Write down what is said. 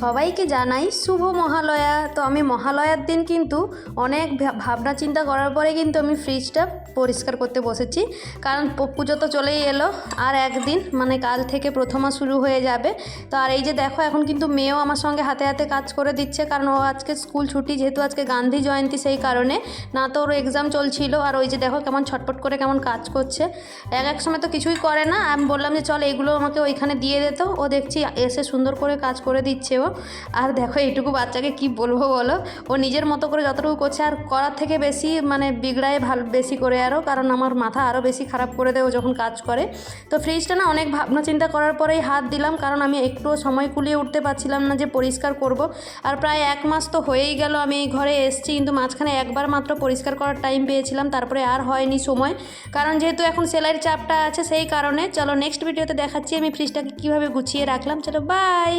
সবাইকে জানাই শুভ মহালয়া। তো আমি মহালয়ার দিন কিন্তু অনেক ভাবনা চিন্তা করার পরে কিন্তু আমি ফ্রিজটা পরিষ্কার করতে বসেছি। কারণ পুজো তো চলেই এলো। আর একদিন মানে কাল থেকে প্রথমা শুরু হয়ে যাবে। তো আর এই যে দেখো, এখন কিন্তু মেয়েও আমার সঙ্গে হাতে হাতে কাজ করে দিচ্ছে। কারণ ও আজকে স্কুল ছুটি, যেহেতু আজকে গান্ধী জয়ন্তী সেই কারণে। না তো ওর এক্সাম চলছিল। আর ওই যে দেখো, কেমন ছটপট করে কেমন কাজ করছে। এক এক সময় তো কিছুই করে না। আমি বললাম যে, চল এগুলো আমাকে ওইখানে দিয়ে দিত ও দেখছি এসে সুন্দর করে কাজ করে দিচ্ছে ও। আর দেখো, এইটুকু বাচ্চাকে কি বলব বলো? ও নিজের মতো করে যতটুকু করছে, আর করার থেকে বেশি মানে বিগড়ায় ভালো বেশি করে আরও কারণ আমার মাথা আরও বেশি খারাপ করে দেয় ও যখন কাজ করে। তো ফ্রিজটা না অনেক ভাবনা চিন্তা করার পরেই হাত দিলাম। কারণ আমি একটুও সময় কুলিয়ে উঠতে পারছিলাম না যে পরিষ্কার করব। আর প্রায় এক মাস তো হয়েই গেল, আমি এই ঘরে এসেছি। কিন্তু মাঝখানে একবার মাত্র পরিষ্কার করার টাইম পেয়েছিলাম। তারপরে আর হয়নি সময়। কারণ যেহেতু এখন সেলাইয়ের চাপটা আছে, সেই কারণে। চলো নেক্সট ভিডিওতে দেখাচ্ছি আমি ফ্রিজটাকে কীভাবে গুছিয়ে রাখলাম। চলো বাই